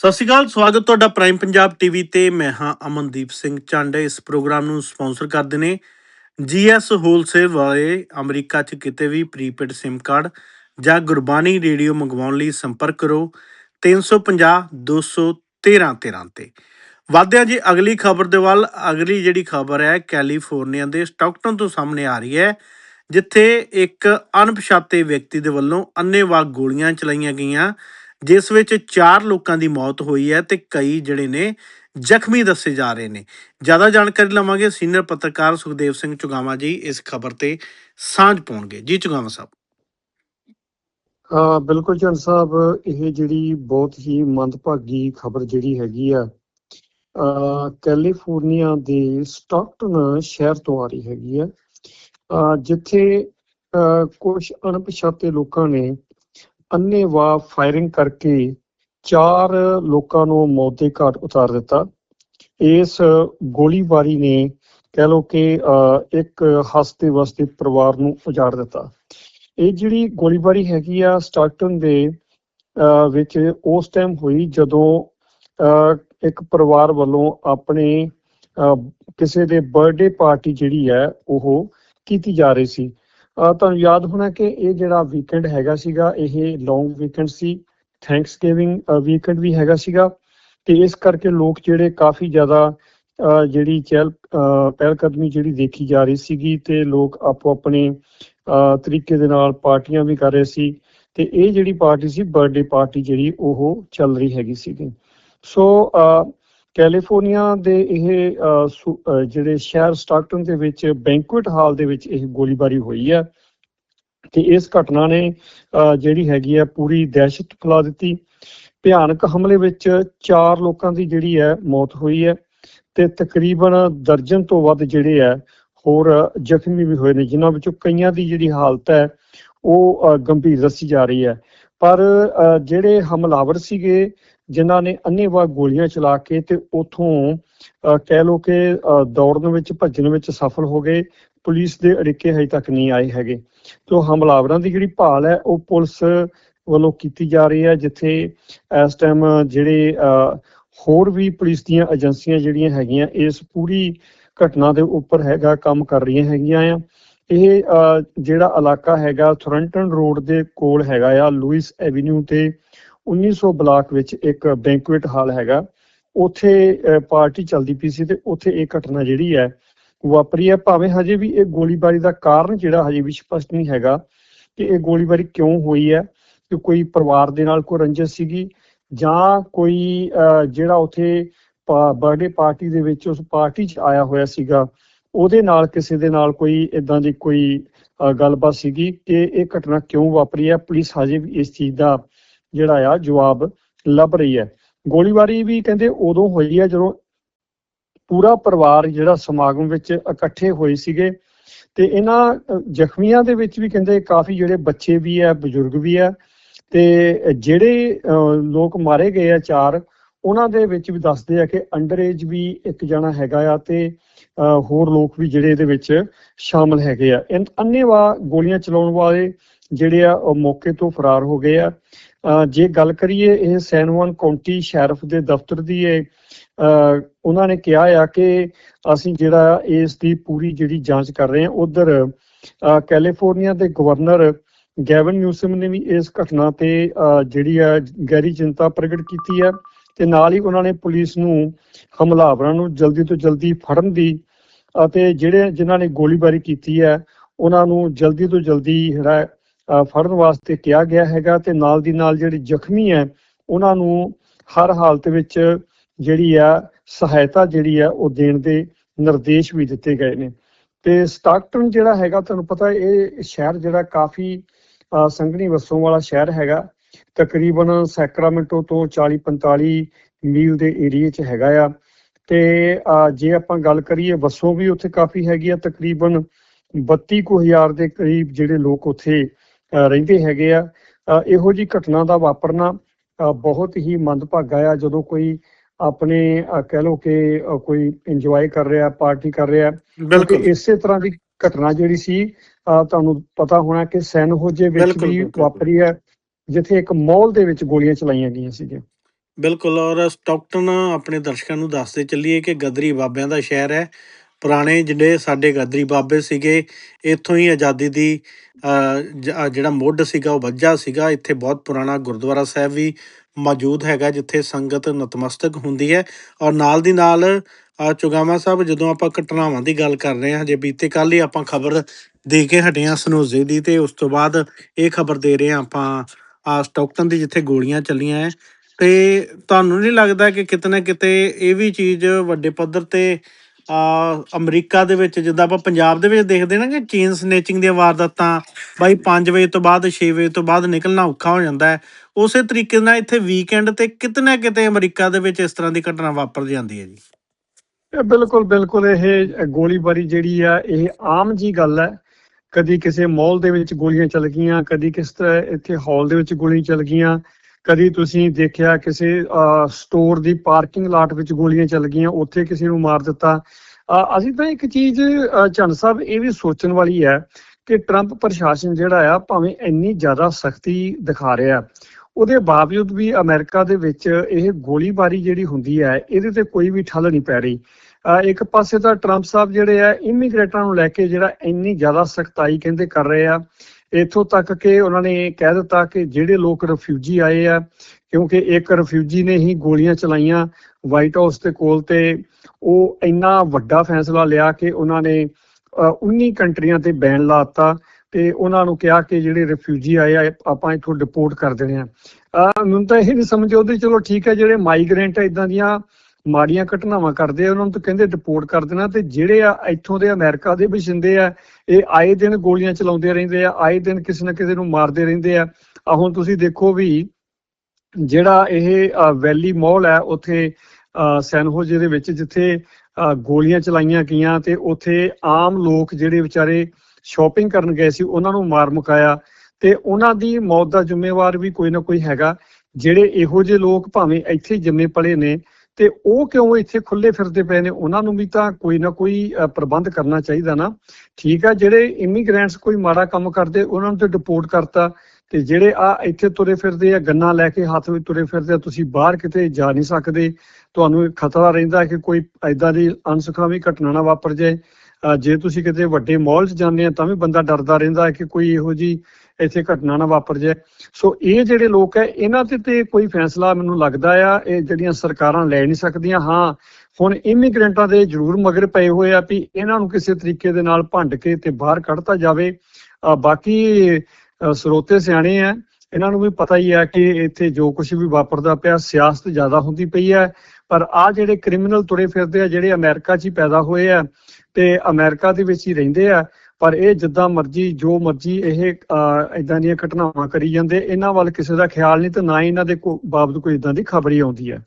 ਸਤਿ ਸ਼੍ਰੀ ਅਕਾਲ, ਸਵਾਗਤ ਤੁਹਾਡਾ ਪ੍ਰਾਈਮ ਪੰਜਾਬ ਟੀਵੀ ਤੇ। ਮੈਂ ਹਾਂ ਅਮਨਦੀਪ ਸਿੰਘ ਚੰਡ ਇਸ ਪ੍ਰੋਗਰਾਮ ਨੂੰ ਸਪਾਂਸਰ ਕਰਦੇ ਨੇ ਜੀਐਸ ਹੋਲਸੇਲ ਵਾਲੇ ਅਮਰੀਕਾ 'ਚ ਕਿਤੇ ਵੀ ਪ੍ਰੀਪੇਡ SIM ਕਾਰਡ ਜਾਂ ਗੁਰਬਾਣੀ ਰੇਡੀਓ ਮੰਗਵਾਉਣ ਲਈ ਸੰਪਰਕ ਕਰੋ। 350 213 13 ਤੇ। ਵਾਧਿਆਂ ਜੀ, ਅਗਲੀ ਖਬਰ ਦੇ ਵੱਲ, ਅਗਲੀ ਜਿਹੜੀ ਖਬਰ ਹੈ ਕੈਲੀਫੋਰਨੀਆ ਦੇ ਸਟਾਕਟਨ ਤੋਂ ਸਾਹਮਣੇ ਆ ਰਹੀ ਹੈ, ਜਿੱਥੇ ਇੱਕ ਅਣਪਛਾਤੇ ਵਿਅਕਤੀ ਦੇ ਵੱਲੋਂ ਅੰਨ੍ਹੇਵਾਹ ਗੋਲੀਆਂ ਚਲਾਈਆਂ ਗਈਆਂ। ਜਿਸ ਵਿੱਚ 4 ਲੋਕਾਂ ਦੀ ਮੌਤ ਹੋਈ ਹੈ ਤੇ ਕਈ ਜਿਹੜੇ ਨੇ ਜ਼ਖਮੀ ਦੱਸੇ ਜਾ ਰਹੇ ਨੇ। ਜ਼ਿਆਦਾ ਜਾਣਕਾਰੀ ਲਵਾਂਗੇ ਸੀਨੀਅਰ ਪੱਤਰਕਾਰ ਸੁਖਦੇਵ ਸਿੰਘ ਚੁਗਾਵਾ ਜੀ ਇਸ ਖਬਰ ਤੇ ਸਾਂਝ ਪਾਉਣਗੇ। ਜੀ ਚੁਗਾਵਾ ਸਾਹਿਬ। ਹਾਂ, ਬਿਲਕੁਲ ਚੰਦ ਸਾਹਿਬ, ਇਹ ਜਿਹੜੀ ਬਹੁਤ ਹੀ ਮੰਦਭਾਗੀ ਖਬਰ ਜਿਹੜੀ ਹੈਗੀ ਆ ਕੈਲੀਫੋਰਨੀਆ ਦੇ ਸਟਾਕਟਨ ਸ਼ਹਿਰ ਤੋਂ ਆ ਰਹੀ ਹੈਗੀ ਆ। ਅਹ ਜਿੱਥੇ ਕੁਝ ਅਣਪਛਾਤੇ ਲੋਕਾਂ ਨੇ ਅੰਨ੍ਹੇਵਾਹ ਫਾਇਰਿੰਗ ਕਰਕੇ ਚਾਰ ਲੋਕਾਂ ਨੂੰ ਮੌਤ ਦੇ ਘਾਟ ਉਤਾਰ ਦਿੱਤਾ। ਇਸ ਗੋਲੀਬਾਰੀ ਨੇ ਕਹਿ ਲੋ ਕਿ ਇੱਕ ਹੱਸਦੇ ਵਸਦੇ ਪਰਿਵਾਰ ਨੂੰ ਉਜਾੜ ਦਿੱਤਾ। ਇਹ ਜਿਹੜੀ ਗੋਲੀਬਾਰੀ ਹੈਗੀ ਆ, ਸਟਾਰਟਨ ਦੇ, ਅਹ, ਵਿੱਚ ਉਸ ਟਾਈਮ ਹੋਈ ਜਦੋਂ, ਅਹ, ਇੱਕ ਪਰਿਵਾਰ ਵੱਲੋਂ ਆਪਣੇ, ਅਹ, ਕਿਸੇ ਦੇ ਬਰਥਡੇ ਪਾਰਟੀ ਜਿਹੜੀ ਹੈ, ਉਹ ਕੀਤੀ ਜਾ ਰਹੀ ਸੀ। ਤੁਹਾਨੂੰ ਯਾਦ ਹੋਣਾ ਕਿ ਇਹ ਜਿਹੜਾ ਵੀਕਐਂਡ ਹੈਗਾ ਸੀਗਾ, ਇਹ ਲੌਂਗ ਵੀਕਐਂਡ ਸੀ ਥੈਂਕਸਗਿਵਿੰਗ ਵੀਕਐਂਡ ਵੀ ਹੈਗਾ ਸੀਗਾ ਤੇ ਇਸ ਕਰਕੇ ਲੋਕ ਜਿਹੜੇ ਕਾਫੀ ਜ਼ਿਆਦਾ ਜਿਹੜੀ ਚਹਿਲ, ਅਹ ਪਹਿਲ ਕਦਮੀ ਜਿਹੜੀ ਦੇਖੀ ਜਾ ਰਹੀ ਸੀਗੀ ਤੇ ਲੋਕ ਆਪੋ ਆਪਣੇ ਤਰੀਕੇ ਦੇ ਨਾਲ ਪਾਰਟੀਆਂ ਵੀ ਕਰ ਰਹੇ ਸੀ ਤੇ ਇਹ ਜਿਹੜੀ ਪਾਰਟੀ ਸੀ ਬਰਥਡੇ ਪਾਰਟੀ ਜਿਹੜੀ ਉਹ ਚੱਲ ਰਹੀ ਹੈਗੀ ਸੀਗੀ। ਸੋ ਕੈਲੀਫੋਰਨੀਆ ਦੇ ਇਹ ਜਿਹੜੇ ਸ਼ਹਿਰ ਸਟਾਕਟਨ ਦੇ ਵਿੱਚ ਬੈਂਕੁਏਟ ਹਾਲ ਦੇ ਵਿੱਚ ਇਹ ਗੋਲੀਬਾਰੀ ਹੋਈ ਹੈ ਤੇ ਇਸ ਘਟਨਾ ਨੇ ਜਿਹੜੀ ਹੈਗੀ ਹੈ ਪੂਰੀ ਦਹਿਸ਼ਤ ਫੈਲਾ ਦਿੱਤੀ। ਭਿਆਨਕ ਹਮਲੇ ਵਿੱਚ 4 ਲੋਕਾਂ ਦੀ ਜਿਹੜੀ ਹੈ ਮੌਤ ਹੋਈ ਹੈ ਤੇ ਤਕਰੀਬਨ ਦਰਜਨ ਤੋਂ ਵੱਧ ਜਿਹੜੇ ਹੈ ਹੋਰ ਜ਼ਖਮੀ ਵੀ ਹੋਏ ਨੇ ਜਿਨ੍ਹਾਂ ਵਿੱਚੋਂ ਕਈਆਂ ਦੀ ਜਿਹੜੀ ਹਾਲਤ ਹੈ ਉਹ ਗੰਭੀਰ ਦੱਸੀ ਜਾ ਰਹੀ ਹੈ। ਪਰ ਅਹ, ਜਿਹੜੇ ਹਮਲਾਵਰ ਸੀਗੇ ਜਿਨ੍ਹਾਂ ਨੇ ਅੰਨ੍ਹੇਵਾਹ ਗੋਲੀਆਂ ਚਲਾ ਕੇ ਤੇ ਉਥੋਂ ਕਹਿ ਲੋ ਕਿ ਦੌੜਨ ਵਿੱਚ, ਭੱਜਣ ਵਿੱਚ ਸਫਲ ਹੋ ਗਏ। ਪੁਲਿਸ ਦੇ ਅੜਿੱਕੇ ਹਜੇ ਤੱਕ ਨਹੀਂ ਆਏ ਹੈਗੇ। ਤੋਂ ਹਮਲਾਵਰਾਂ ਦੀ ਜਿਹੜੀ ਭਾਲ ਹੈ, ਉਹ ਪੁਲਿਸ ਵੱਲੋਂ ਕੀਤੀ ਜਾ ਰਹੀ ਹੈ, ਜਿੱਥੇ ਇਸ ਟਾਈਮ ਜਿਹੜੇ ਹੋਰ ਵੀ ਪੁਲਿਸ ਦੀਆਂ ਏਜੰਸੀਆਂ ਜਿਹੜੀਆਂ ਹੈਗੀਆਂ, ਇਸ ਪੂਰੀ ਘਟਨਾ ਦੇ ਉੱਪਰ ਹੈਗਾ, ਕੰਮ ਕਰ ਰਹੀਆਂ ਹੈਗੀਆਂ ਆ। ਇਹ ਜਿਹੜਾ ਇਲਾਕਾ ਹੈਗਾ, ਥੋਰੰਟਨ ਰੋਡ ਦੇ ਕੋਲ ਹੈਗਾ ਆ ਲੂਇਸ ਐਵੀਨਿਊ ਤੇ 1900 ਬਲਾਕ ਵਿੱਚ ਇੱਕ ਬੈਂਕੁਏਟ ਹਾਲ ਹੈਗਾ। ਉੱਥੇ ਪਾਰਟੀ ਚੱਲਦੀ ਪਈ ਸੀ ਤੇ ਉੱਥੇ ਇਹ ਘਟਨਾ ਜਿਹੜੀ ਹੈ ਵਾਪਰੀ ਹੈ। ਭਾਵੇਂ ਹਜੇ ਵੀ ਇਹ ਗੋਲੀਬਾਰੀ ਦਾ ਕਾਰਨ ਜਿਹੜਾ ਹਜੇ ਵੀ ਸਪਸ਼ਟ ਨਹੀਂ ਹੈਗਾ ਕਿ ਇਹ ਗੋਲੀਬਾਰੀ ਕਿਉਂ ਹੋਈ ਹੈ ਕਿ ਕੋਈ ਪਰਿਵਾਰ ਦੇ ਨਾਲ ਕੋਈ ਰੰਜਿਸ਼ ਸੀਗੀ ਜਾਂ ਕੋਈ ਅਹ, ਜਿਹੜਾ ਉੱਥੇ ਬਰਥਡੇ ਪਾਰਟੀ ਦੇ ਵਿੱਚ ਉਸ ਪਾਰਟੀ 'ਚ ਆਇਆ ਹੋਇਆ ਸੀਗਾ ਉਹਦੇ ਨਾਲ ਕਿਸੇ ਦੇ ਨਾਲ ਕੋਈ ਇਦਾਂ ਦੀ ਕੋਈ ਗੱਲਬਾਤ ਸੀਗੀ ਕਿ ਇਹ ਘਟਨਾ ਕਿਉਂ ਵਾਪਰੀ ਹੈ? ਪੁਲਿਸ ਹਜੇ ਵੀ ਇਸ ਚੀਜ਼ ਦਾ ਜਿਹੜਾ ਆ ਜਵਾਬ ਲੱਭ ਰਹੀ ਹੈ। ਗੋਲੀਬਾਰੀ ਵੀ ਕਹਿੰਦੇ ਉਦੋਂ ਹੋਈ ਹੈ ਜਦੋਂ ਪੂਰਾ ਪਰਿਵਾਰ ਜਿਹੜਾ ਸਮਾਗਮ ਵਿੱਚ ਇਕੱਠੇ ਹੋਏ ਸੀਗੇ ਤੇ ਇਹਨਾਂ ਜ਼ਖਮੀਆਂ ਦੇ ਵਿੱਚ ਵੀ ਕਹਿੰਦੇ ਕਾਫੀ ਜਿਹੜੇ ਬੱਚੇ ਵੀ ਹੈ ਬਜ਼ੁਰਗ ਵੀ ਹੈ ਤੇ ਜਿਹੜੇ ਅਹ, ਲੋਕ ਮਾਰੇ ਗਏ ਆ ਚਾਰ ਉਹਨਾਂ ਦੇ ਵਿੱਚ ਵੀ ਦੱਸਦੇ ਆ ਕਿ ਅੰਡਰ ਏਜ ਵੀ ਇੱਕ ਜਣਾ ਹੈਗਾ ਆ ਤੇ ਅਹ, ਹੋਰ ਲੋਕ ਵੀ ਜਿਹੜੇ ਇਹਦੇ ਵਿੱਚ ਸ਼ਾਮਲ ਹੈਗੇ ਆ। ਅੰਨੇਵਾ ਗੋਲੀਆਂ ਚਲਾਉਣ ਵਾਲੇ ਜਿਹੜੇ ਆ ਉਹ ਮੌਕੇ ਤੋਂ ਫਰਾਰ ਹੋ ਗਏ ਆ। ਜੇ ਗੱਲ ਕਰੀਏ ਇਹ ਸੈਨਵਾਨ ਕਾਉਂਟੀ ਸ਼ੈਰਿਫ ਦੇ ਦਫ਼ਤਰ ਦੀ ਇਹ ਉਹਨਾਂ ਨੇ ਕਿਹਾ ਆ ਕਿ ਅਸੀਂ ਜਿਹੜਾ ਇਸ ਦੀ ਪੂਰੀ ਜਿਹੜੀ ਜਾਂਚ ਕਰ ਰਹੇ ਹਾਂ ਉਧਰ ਕੈਲੀਫੋਰਨੀਆ ਦੇ ਗਵਰਨਰ ਗੈਵਨ ਨਿਊਸਮ ਨੇ ਵੀ ਇਸ ਘਟਨਾ ਤੇ ਅਹ, ਜਿਹੜੀ ਆ ਗਹਿਰੀ ਚਿੰਤਾ ਪ੍ਰਗਟ ਕੀਤੀ ਹੈ ਤੇ ਨਾਲ ਹੀ ਉਹਨਾਂ ਨੇ ਪੁਲਿਸ ਨੂੰ ਹਮਲਾਵਰਾਂ ਨੂੰ ਜਲਦੀ ਤੋਂ ਜਲਦੀ ਫੜਨ ਦੀ ਅਤੇ ਜਿਹੜੇ ਜਿਨ੍ਹਾਂ ਨੇ ਗੋਲੀਬਾਰੀ ਕੀਤੀ ਹੈ ਉਹਨਾਂ ਨੂੰ ਜਲਦੀ ਤੋਂ ਜਲਦੀ ਜਿਹੜਾ ਫੜਨ ਵਾਸਤੇ ਕਿਹਾ ਗਿਆ ਹੈਗਾ ਤੇ ਨਾਲ ਦੀ ਨਾਲ ਜਿਹੜੇ ਜ਼ਖਮੀ ਹੈ, ਉਹਨਾਂ ਨੂੰ ਹਰ ਹਾਲਤ ਵਿੱਚ ਜਿਹੜੀ ਆ ਸਹਾਇਤਾ ਜਿਹੜੀ ਆ ਉਹ ਦੇਣ ਦੇ ਨਿਰਦੇਸ਼ ਵੀ ਦਿੱਤੇ ਗਏ ਨੇ। ਤੇ ਸਟਾਕਟਨ ਜਿਹੜਾ ਹੈਗਾ, ਤੁਹਾਨੂੰ ਪਤਾ ਇਹ ਸ਼ਹਿਰ ਜਿਹੜਾ ਕਾਫੀ ਸੰਘਣੀ ਵਸੋਂ ਵਾਲਾ ਸ਼ਹਿਰ ਹੈਗਾ, ਤਕਰੀਬਨ ਸੈਕਰਾਮੈਂਟੋ ਤੋਂ 40-45 ਮੀਲ ਦੇ ਏਰੀਏ 'ਚ ਹੈਗਾ ਆ। ਤੇ ਜੇ ਆਪਾਂ ਗੱਲ ਕਰੀਏ, ਵਸੋਂ ਵੀ ਉੱਥੇ ਕਾਫੀ ਹੈਗੀ ਆ, ਤਕਰੀਬਨ 32 ਕੁ ਹਜ਼ਾਰ ਦੇ ਕਰੀਬ ਜਿਹੜੇ ਲੋਕ ਉੱਥੇ ਰਹਿੰਦੇ ਹੈਗੇ ਆ ਇਹੋ ਜੀ ਘਟਨਾ ਦਾ ਵਾਪਰਨਾ ਬਹੁਤ ਹੀ ਮੰਦਭਾਗਾ ਆ ਜਦੋਂ ਕੋਈ ਆਪਣੇ ਕਹਿ ਲਓ ਕਿ ਕੋਈ ਇੰਜੋਏ ਕਰ ਰਿਹਾ ਪਾਰਟੀ ਕਰ ਰਿਹਾ ਬਿਲਕੁਲ ਇਸੇ ਤਰ੍ਹਾਂ ਦੀ ਘਟਨਾ ਜਿਹੜੀ ਸੀ ਤੁਹਾਨੂੰ ਪਤਾ ਹੋਣਾ ਕਿ ਸੈਨ ਹੋਜੇ ਵਿੱਚ ਵੀ। ਵਾਪਰੀ ਹੈ ਜਿੱਥੇ ਇੱਕ ਮਾਲ ਦੇ ਵਿੱਚ ਗੋਲੀਆਂ ਚਲਾਈਆਂ ਗਈਆਂ ਸੀਗੀਆਂ ਬਿਲਕੁਲ ਔਰ ਸਟਾਕਟਨ ਆਪਣੇ ਦਰਸ਼ਕਾਂ ਨੂੰ ਦੱਸਦੇ ਚੱਲੀਏ ਕਿ ਗਦਰੀ ਬਾਬਿਆਂ ਦਾ ਸ਼ਹਿਰ ਹੈ ਪੁਰਾਣੇ ਜਿਹੜੇ ਸਾਡੇ ਗਦਰੀ ਬਾਬੇ ਸੀਗੇ ਇੱਥੋਂ ਹੀ ਆਜ਼ਾਦੀ ਦੀ ਜਿਹੜਾ ਮੁੱਢ ਸੀਗਾ ਉਹ ਵੱਜਾ ਸੀਗਾ। ਇੱਥੇ ਬਹੁਤ ਪੁਰਾਣਾ ਗੁਰਦੁਆਰਾ ਸਾਹਿਬ ਵੀ ਮੌਜੂਦ ਹੈਗਾ ਜਿੱਥੇ ਸੰਗਤ ਨਤਮਸਤਕ ਹੁੰਦੀ ਹੈ। ਔਰ ਨਾਲ ਦੀ ਨਾਲ ਅ, ਚੁਗਾਮਾ ਸਾਹਿਬ ਜਦੋਂ ਆਪਾਂ ਘਟਨਾਵਾਂ ਦੀ ਗੱਲ ਕਰ ਰਹੇ ਹਾਂ ਜੇ ਬੀਤੇ ਕੱਲ ਹੀ ਆਪਾਂ ਖਬਰ ਦੇ ਕੇ ਹਟੇ ਹਾਂ ਸਨੋਜ਼ੇ ਦੀ ਤੇ ਉਸ ਤੋਂ ਬਾਅਦ ਇਹ ਖਬਰ ਦੇ ਰਹੇ ਹਾਂ ਆਪਾਂ ਆ ਸਟਾਕਟਨ ਦੀ ਜਿੱਥੇ ਗੋਲੀਆਂ ਚੱਲੀਆਂ ਹੈ। ਤੇ ਤੁਹਾਨੂੰ ਨਹੀਂ ਲੱਗਦਾ ਕਿ ਕਿਤੇ ਨਾ ਕਿਤੇ ਇਹ ਵੀ ਚੀਜ਼ ਵੱਡੇ ਪੱਧਰ ਤੇ ਅਮਰੀਕਾ ਦੇ ਵਿੱਚ ਜਿੱਦਾਂ ਆਪਾਂ ਪੰਜਾਬ ਦੇ ਵਿੱਚ ਦੇਖਦੇ ਨਾ ਕਿ ਚੇਨ ਸਨੇਚਿੰਗ ਦੀਆਂ ਵਾਰਦਾਤਾਂ, ਬਾਈ 5 ਵਜੇ ਤੋਂ ਬਾਅਦ 6 ਵਜੇ ਤੋਂ ਬਾਅਦ ਨਿਕਲਣਾ ਔਖਾ ਹੋ ਜਾਂਦਾ ਹੈ। ਉਸੇ ਤਰੀਕੇ ਨਾਲ ਇੱਥੇ ਵੀਕਐਂਡ ਤੇ ਕਿਤੇ ਨਾ ਕਿਤੇ ਅਮਰੀਕਾ ਦੇ ਵਿੱਚ ਇਸ ਤਰ੍ਹਾਂ ਦੀ ਘਟਨਾ ਵਾਪਰ ਜਾਂਦੀ ਹੈ ਜੀ? ਬਿਲਕੁਲ ਬਿਲਕੁਲ ਇਹ ਗੋਲੀਬਾਰੀ ਜਿਹੜੀ ਆ, ਇਹ ਆਮ ਜੀ ਗੱਲ ਹੈ। ਕਦੀ ਕਿਸੇ ਮਾਲ ਦੇ ਵਿੱਚ ਗੋਲੀਆਂ ਚੱਲ ਗਈਆਂ, ਕਦੀ ਕਿਸ ਤਰ੍ਹਾਂ ਇੱਥੇ ਹਾਲ ਦੇ ਵਿੱਚ ਗੋਲੀਆਂ ਚੱਲ ਗਈਆਂ। ਕਦੀ ਤੁਸੀਂ ਦੇਖਿਆ ਕਿਸੇ ਸਟੋਰ ਦੀ ਪਾਰਕਿੰਗ ਲਾਟ ਵਿੱਚ ਗੋਲੀਆਂ ਚੱਲ ਗਈਆਂ, ਉੱਥੇ ਕਿਸੇ ਨੂੰ ਮਾਰ ਦਿੱਤਾ? ਅਸੀਂ ਤਾਂ ਇੱਕ ਚੀਜ਼ ਚੰਨ ਸਾਹਿਬ, ਇਹ ਵੀ ਸੋਚਣ ਵਾਲੀ ਹੈ ਕਿ ਟਰੰਪ ਪ੍ਰਸ਼ਾਸਨ ਜਿਹੜਾ ਆ, ਭਾਵੇਂ ਇੰਨੀ ਜ਼ਿਆਦਾ ਸਖਤੀ ਦਿਖਾ ਰਿਹਾ, ਉਹਦੇ ਬਾਵਜੂਦ ਵੀ ਅਮਰੀਕਾ ਦੇ ਵਿੱਚ ਇਹ ਗੋਲੀਬਾਰੀ ਜਿਹੜੀ ਹੁੰਦੀ ਹੈ, ਇਹਦੇ ਤੇ ਕੋਈ ਵੀ ਠੱਲ ਨਹੀਂ ਪੈ ਰਹੀ। ਅਹ, ਇੱਕ ਪਾਸੇ ਤਾਂ ਟਰੰਪ ਸਾਹਿਬ ਜਿਹੜੇ ਆ ਇਮੀਗ੍ਰੇਟਾਂ ਨੂੰ ਲੈ ਕੇ ਜਿਹੜਾ ਇੰਨੀ ਜ਼ਿਆਦਾ ਸਖਤਾਈ ਕਹਿੰਦੇ ਕਰ ਰਹੇ ਆ ਇੱਥੋਂ ਤੱਕ ਕਿ ਉਹਨਾਂ ਨੇ ਕਹਿ ਦਿੱਤਾ ਕਿ ਜਿਹੜੇ ਲੋਕ ਰਿਫਿਊਜੀ ਆਏ ਆ, ਕਿਉਂਕਿ ਇੱਕ ਰਿਫਿਊਜੀ ਨੇ ਹੀ ਗੋਲੀਆਂ ਚਲਾਈਆਂ ਵਾਈਟ ਹਾਊਸ ਦੇ ਕੋਲ ਤੇ, ਉਹ ਇੰਨਾ ਵੱਡਾ ਫੈਸਲਾ ਲਿਆ ਕਿ ਉਹਨਾਂ ਨੇ ਅਹ 19 ਕੰਟਰੀਆਂ ਤੇ ਬੈਨ ਲਾਤਾ ਤੇ ਉਹਨਾਂ ਨੂੰ ਕਿਹਾ ਕਿ ਜਿਹੜੇ ਰਿਫਿਊਜੀ ਆਏ ਆ, ਆਪਾਂ ਇੱਥੋਂ ਡਿਪੋਰਟ ਕਰ ਦੇਣੇ ਆ। ਮੈਨੂੰ ਤਾਂ ਇਹ ਨਹੀਂ ਸਮਝ ਆਉਂਦੀ, ਚਲੋ ਠੀਕ ਹੈ, ਜਿਹੜੇ ਮਾਈਗ੍ਰੈਂਟ ਇਦਾਂ ਦੀਆਂ ਮਾੜੀਆਂ ਘਟਨਾਵਾਂ ਕਰਦੇ ਆ ਉਹਨਾਂ ਨੂੰ ਤਾਂ ਕਹਿੰਦੇ ਡਿਪੋਰਟ ਕਰ ਦੇਣਾ ਤੇ ਜਿਹੜੇ ਆ ਇੱਥੋਂ ਦੇ ਅਮਰੀਕਾ ਦੇ ਵਸਿੰਦੇ ਆ ਇਹ ਆਏ ਦਿਨ ਗੋਲੀਆਂ ਚਲਾਉਂਦੇ ਰਹਿੰਦੇ ਆ ਆਏ ਦਿਨ ਕਿਸੇ ਨਾ ਕਿਸੇ ਨੂੰ ਮਾਰਦੇ ਰਹਿੰਦੇ ਆ। ਆ ਹੁਣ ਤੁਸੀਂ ਦੇਖੋ ਵੀ ਜਿਹੜਾ ਇਹ ਵੈਲੀ ਮਾਲ ਹੈ ਉੱਥੇ ਅ, ਦੇ ਵਿੱਚ ਜਿੱਥੇ ਗੋਲੀਆਂ ਚਲਾਈਆਂ ਗਈਆਂ ਤੇ ਉੱਥੇ ਆਮ ਲੋਕ ਜਿਹੜੇ ਵਿਚਾਰੇ ਸ਼ਾਪਿੰਗ ਕਰਨ ਗਏ ਸੀ ਉਹਨਾਂ ਨੂੰ ਮਾਰ ਮੁਕਾਇਆ ਤੇ ਉਹਨਾਂ ਦੀ ਮੌਤ ਦਾ ਜ਼ਿੰਮੇਵਾਰ ਵੀ ਕੋਈ ਨਾ ਕੋਈ ਹੈਗਾ। ਜਿਹੜੇ ਇਹੋ ਜਿਹੇ ਲੋਕ ਭਾਵੇਂ ਇੱਥੇ ਜੰਮੇ ਪਲੇ ਨੇ ਤੇ ਉਹ ਕਿਉਂ ਇੱਥੇ ਖੁੱਲੇ ਫਿਰਦੇ ਪਏ ਨੇ? ਉਹਨਾਂ ਨੂੰ ਵੀ ਤਾਂ ਕੋਈ ਨਾ ਕੋਈ ਪ੍ਰਬੰਧ ਕਰਨਾ ਚਾਹੀਦਾ ਨਾ। ਠੀਕ ਆ, ਜਿਹੜੇ ਇਮੀਗ੍ਰੈਂਟਸ ਕੋਈ ਮਾੜਾ ਕੰਮ ਕਰਦੇ, ਉਹਨਾਂ ਨੂੰ ਤੇ ਡਿਪੋਰਟ ਕਰਤਾ। ਤੇ ਜਿਹੜੇ ਆ ਇੱਥੇ ਤੁਰੇ ਫਿਰਦੇ ਆ, ਗੰਨਾ ਲੈ ਕੇ ਹੱਥ ਵਿੱਚ ਤੁਰੇ ਫਿਰਦੇ ਆ, ਤੁਸੀਂ ਬਾਹਰ ਕਿਤੇ ਜਾ ਨਹੀਂ ਸਕਦੇ। ਤੁਹਾਨੂੰ ਖਤਰਾ ਰਹਿੰਦਾ ਕਿ ਕੋਈ ਐਦਾਂ ਦੀ ਅਨਸੁਖਾਵੀ ਘਟਨਾ ਨਾ ਵਾਪਰ ਜਾਏ। ਜੇ ਤੁਸੀਂ ਕਿਤੇ ਵੱਡੇ ਮਾਲ 'ਚ ਜਾਂਦੇ ਆ, ਤਾਂ ਵੀ ਬੰਦਾ ਡਰਦਾ ਰਹਿੰਦਾ ਕਿ ਕੋਈ ਇਹੋ ਜੀ ਇੱਥੇ ਘਟਨਾ ਨਾ ਵਾਪਰ ਜਾਏ। ਸੋ ਇਹ ਜਿਹੜੇ ਲੋਕ ਹੈ, ਇਹਨਾਂ ਤੇ ਤੇ ਕੋਈ ਫੈਸਲਾ ਮੈਨੂੰ ਲੱਗਦਾ ਆ, ਇਹ ਜਿਹੜੀਆਂ ਸਰਕਾਰਾਂ ਲੈ ਨਹੀਂ ਸਕਦੀਆਂ, ਹਾਂ, ਹੁਣ ਇਮੀਗ੍ਰੈਂਟਾਂ ਦੇ ਜ਼ਰੂਰ ਮਗਰ ਪਏ ਹੋਏ ਆ ਵੀ ਇਹਨਾਂ ਨੂੰ ਕਿਸੇ ਤਰੀਕੇ ਦੇ ਨਾਲ ਭੰਡ ਕੇ ਤੇ ਬਾਹਰ ਕੱਢਤਾ ਜਾਵੇ। ਬਾਕੀ ਸਰੋਤੇ ਸਿਆਣੇ ਆ, ਇਹਨਾਂ ਨੂੰ ਵੀ ਪਤਾ ਹੀ ਹੈ ਕਿ ਇੱਥੇ ਜੋ ਕੁਝ ਵੀ ਵਾਪਰਦਾ ਪਿਆ, ਸਿਆਸਤ ਜ਼ਿਆਦਾ ਹੁੰਦੀ ਪਈ ਹੈ ਪਰ ਆ ਜਿਹੜੇ ਕ੍ਰਿਮੀਨਲ ਤੁਰੇ ਫਿਰਦੇ ਆ, ਜਿਹੜੇ ਅਮਰੀਕਾ 'ਚ ਹੀ ਪੈਦਾ ਹੋਏ ਆ, ਤੇ ਅਮਰੀਕਾ ਦੇ ਵਿੱਚ ਹੀ ਰਹਿੰਦੇ ਆ ਪਰ ਇਹ ਜਿੱਦਾਂ ਮਰਜ਼ੀ, ਜੋ ਮਰਜ਼ੀ ਇਹ ਇਦਾਂ ਦੀਆਂ ਘਟਨਾਵਾਂ ਕਰੀ ਜਾਂਦੇ, ਇਹਨਾਂ ਵੱਲ ਕਿਸੇ ਦਾ ਖਿਆਲ ਨਹੀਂ ਤੇ ਨਾ ਹੀ ਇਹਨਾਂ ਦੇ ਬਾਬਤ ਕੋਈ ਇਦਾਂ ਦੀ ਖਬਰ ਹੀ ਆਉਂਦੀ ਹੈ।